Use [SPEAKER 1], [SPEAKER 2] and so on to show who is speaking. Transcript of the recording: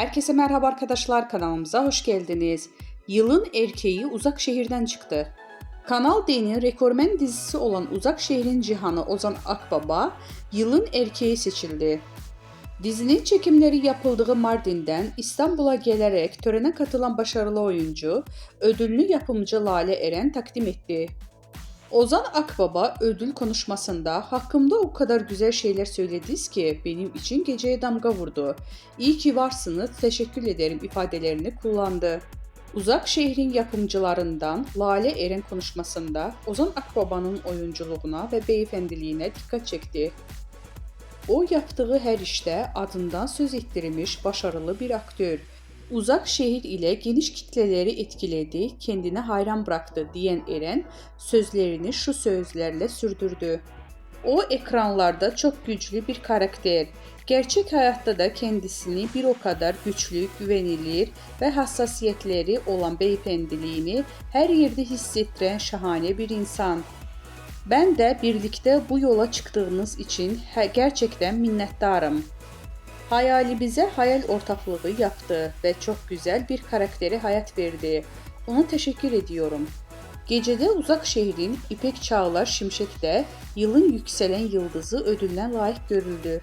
[SPEAKER 1] Herkese merhaba arkadaşlar kanalımıza hoş geldiniz. Yılın erkeği Uzak Şehir'den çıktı. Kanal D'nin rekormen dizisi olan Uzak Şehrin Cihanı Ozan Akbaba yılın erkeği seçildi. Dizinin çekimleri yapıldığı Mardin'den İstanbul'a gelerek törene katılan başarılı oyuncu, ödüllü yapımcı Lale Eren takdim etti. Ozan Akbaba ödül konuşmasında hakkımda o kadar güzel şeyler söylediniz ki benim için geceye damga vurdu. İyi ki varsınız, teşekkür ederim ifadelerini kullandı. Uzak şehrin yapımcılarından Lale Eren konuşmasında Ozan Akbaba'nın oyunculuğuna ve beyefendiliğine dikkat çekti. O yaptığı her işte adından söz ettirmiş başarılı bir aktör. Uzak şehir ile geniş kitleleri etkiledi, kendine hayran bıraktı diyen Eren sözlerini şu sözlerle sürdürdü. O ekranlarda çok güçlü bir karakter. Gerçek hayatta da kendisini bir o kadar güçlü, güvenilir ve hassasiyetleri olan beyefendiliğini her yerde hissettiren şahane bir insan. Ben de birlikte bu yola çıktığınız için gerçekten minnettarım. Hayali bize hayal ortaklığı yaptı ve çok güzel bir karaktere hayat verdi. Ona teşekkür ediyorum. Gecede Uzak Şehrin İpek Çağlar Şimşek de yılın yükselen yıldızı ödülüne layık görüldü.